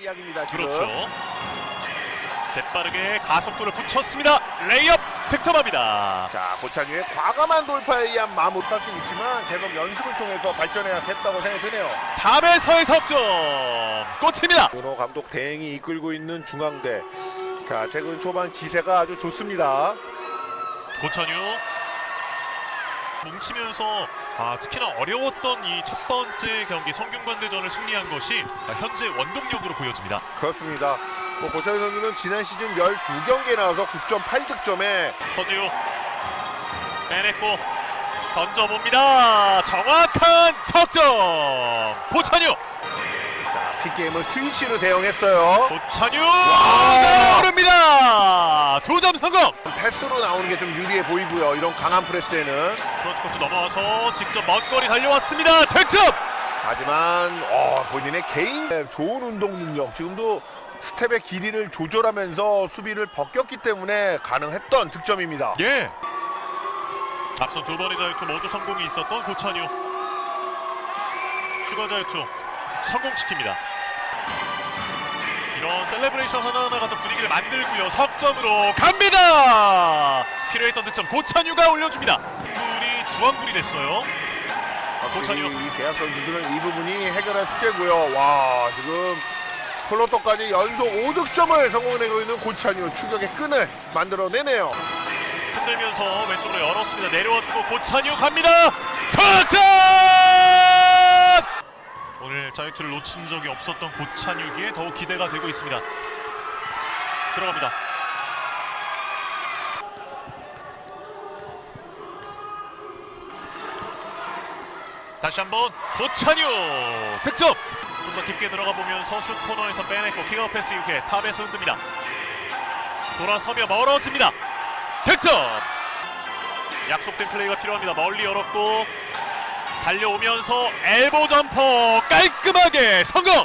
이야기입니다. 지금. 그렇죠. 재빠르게 가속도를 붙였습니다. 레이업 득점합니다. 자, 고창유의 과감한 돌파에 의한 마음 못할 수 있지만 계속 연습을 통해서 발전해야겠다고 생각이 드네요. 탑에서의 석점 꽂힙니다. 문호 감독 대행이 이끌고 있는 중앙대. 자, 최근 초반 기세가 아주 좋습니다. 고찬유 뭉치면서 아, 특히나 어려웠던 이 첫 번째 경기 성균관대전을 승리한 것이 아, 현재 원동력으로 보여집니다. 그렇습니다. 뭐 고창유 선수는 지난 시즌 12경기에 나와서 9.8득점에 서지우 빼냈고 던져봅니다. 정확한 석점 고찬유 픽게임을 스위치로 대응했어요. 고찬유 날아오릅니다. 두점 성공. 패스로 나오는 게 좀 유리해 보이고요. 이런 강한 프레스에는. 프론트코트 넘어와서 직접 먼 거리 달려왔습니다. 득점. 하지만 어, 본인의 개인 좋은 운동 능력 지금도 스텝의 길이를 조절하면서 수비를 벗겼기 때문에 가능했던 득점입니다. 예. 앞선 두 번의 자유투 모두 성공이 있었던 고찬유. 추가 자유투 성공시킵니다. 이런 셀레브레이션 하나하나 같은 분위기를 만들고요. 석점으로 갑니다. 필요했던 득점 고찬유가 올려줍니다. 둘이 주황불이 됐어요. 고찬유. 이 대학 선수들은 이 부분이 해결할 숙제고요. 와 지금 플로터까지 연속 5득점을 성공해내고 있는 고찬유 추격의 끈을 만들어내네요. 흔들면서 왼쪽으로 열었습니다. 내려와주고 고찬유 갑니다. 석점! 자유투를 놓친 적이 없었던 고찬유기에 더욱 기대가 되고 있습니다. 들어갑니다. 다시 한번 고찬유 득점. 좀 더 깊게 들어가 보면서 슛 코너에서 빼냈고 킥아웃 패스 이후에 탑에서 흔듭니다. 돌아서며 멀어집니다. 득점! 약속된 플레이가 필요합니다. 멀리 열었고 달려오면서 엘보 점퍼 깔끔하게 성공!